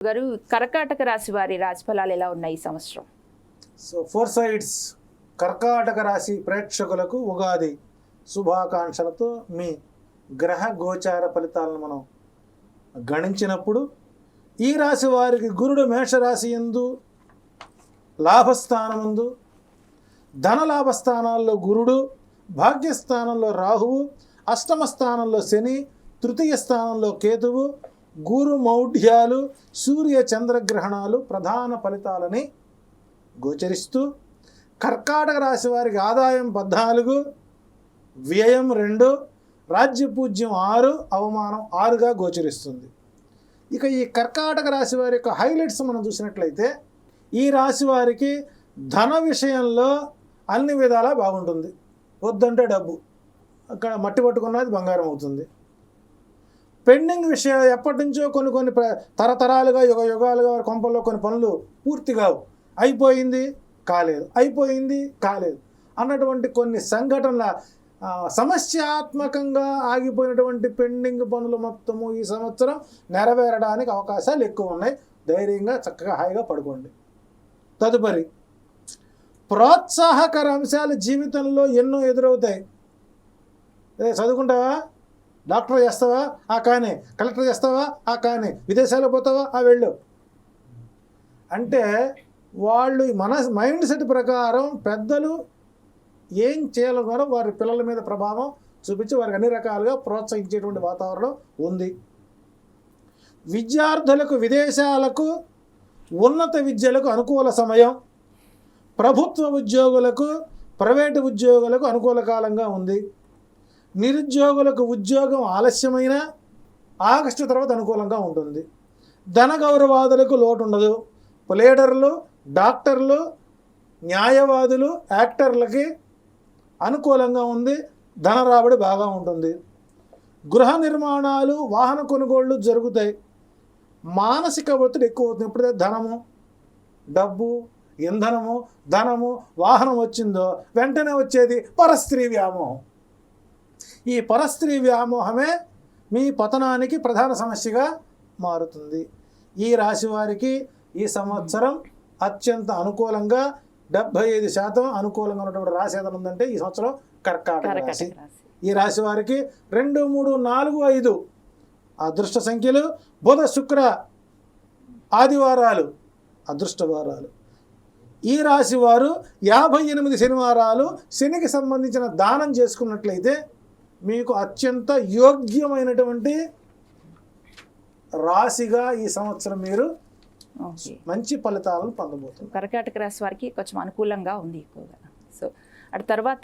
గారు కర్కాటక రాశి వారి రాశిఫలాలు ఎలా ఉన్నాయి ఈ సంవత్సరం? So four sides. కర్కాటక రాశి ప్రేక్షకులకు ఉగాది శుభాకాంక్షలతో మీ గ్రహ గోచార ఫలితాలను మనం గణించినప్పుడు ఈ రాశి వారికి గురుడు మేషరాశి ఎందు లాభస్థానముందు ధన లాభస్థానాల్లో గురుడు భాగ్యస్థానంలో రాహువు అష్టమ స్థానంలో శని తృతీయ స్థానంలో కేతువు గురు మౌఢ్యాలు సూర్య చంద్రగ్రహణాలు ప్రధాన ఫలితాలని గోచరిస్తూ కర్కాటక రాశి వారికి ఆదాయం పద్నాలుగు వ్యయం రెండు రాజ్య పూజ్యం ఆరు అవమానం ఆరుగా గోచరిస్తుంది. ఇక ఈ కర్కాటక రాశి వారి యొక్క హైలైట్స్ మనం చూసినట్లయితే ఈ రాశి వారికి ధన విషయంలో అన్ని విధాలా బాగుంటుంది. వద్దంటే డబ్బు. అక్కడ మట్టి పట్టుకున్నది బంగారం అవుతుంది. పెండింగ్ విషయం ఎప్పటి నుంచో కొన్ని కొన్ని ప్ర- తరతరాలుగా యుగ యుగాలుగా వారి కొంపల్లో కొన్ని పనులు పూర్తి కావు. అయిపోయింది కాలేదు. అయిపోయింది కాలేదు. అన్నటువంటి కొన్ని సంఘటనల సమస్యాత్మకంగా ఆగిపోయినటువంటి పెండింగ్ పనులు మొత్తము ఈ సంవత్సరం నెరవేరడానికి అవకాశాలు ఎక్కువ ఉన్నాయి. ధైర్యంగా చక్కగా హాయిగా పడుకోండి. తదుపరి ప్రోత్సాహకర అంశాలు జీవితంలో ఎన్నో ఎదురవుతాయి. చదువుకుంటావా? డాక్టర్ చేస్తావా? ఆ కానీ. కలెక్టర్ చేస్తావా? ఆ కానీ. విదేశాలకు పోతావా? ఆ వెళ్ళు. అంటే వాళ్ళు మన మైండ్ సెట్ ప్రకారం పెద్దలు ఏం చేయాలన్నారో వారి పిల్లల మీద ప్రభావం చూపించి వారికి అన్ని రకాలుగా ప్రోత్సహించేటువంటి వాతావరణం ఉంది. విద్యార్థులకు విదేశాలకు ఉన్నత విద్యలకు అనుకూల సమయం ప్రభుత్వ ఉద్యోగులకు ప్రైవేటు ఉద్యోగులకు అనుకూల కాలంగా ఉంది. నిరుద్యోగులకు ఉద్యోగం ఆలస్యమైన ఆగస్టు తర్వాత అనుకూలంగా ఉంటుంది. ధన గౌరవాదులకు లోటు ఉండదు ప్లేడర్లు డాక్టర్లు న్యాయవాదులు యాక్టర్లకి అనుకూలంగా ఉంది. ధన రాబడి బాగా ఉంటుంది. గృహ నిర్మాణాలు వాహన కొనుగోళ్ళు జరుగుతాయి. మానసిక ఒత్తిడి ఎక్కువ అవుతుంది ఎప్పుడైతే ధనము డబ్బు ఇంధనము ధనము వాహనం వచ్చిందో వెంటనే వచ్చేది పరస్త్రీ వ్యామోహం. ఈ పరస్త్రీ వ్యామోహమే మీ పతనానికి ప్రధాన సమస్యగా మారుతుంది. ఈ రాశి వారికి ఈ సంవత్సరం అత్యంత అనుకూలంగా డెబ్భై ఐదు శాతం అనుకూలంగా ఉన్నటువంటి రాశి ఏదైనా ఉందంటే ఈ సంవత్సరం కర్కాటక రాశి. కర్కాటక రాశి. ఈ రాశి వారికి రెండు మూడు నాలుగు ఐదు అదృష్ట సంఖ్యలు బుధ శుక్ర ఆదివారాలు అదృష్ట వారాలు. ఈ రాశి వారు యాభై ఎనిమిది శనివారాలు శనికి సంబంధించిన దానం చేసుకున్నట్లయితే మీకు అత్యంత యోగ్యమైనటువంటి రాశిగా ఈ సంవత్సరం మీరు మంచి ఫలితాలను పొందబోతున్నారు. కర్కాటక రాశి వారికి కొంచెం అనుకూలంగా ఉంది ఎక్కువగా. సో అటు తర్వాత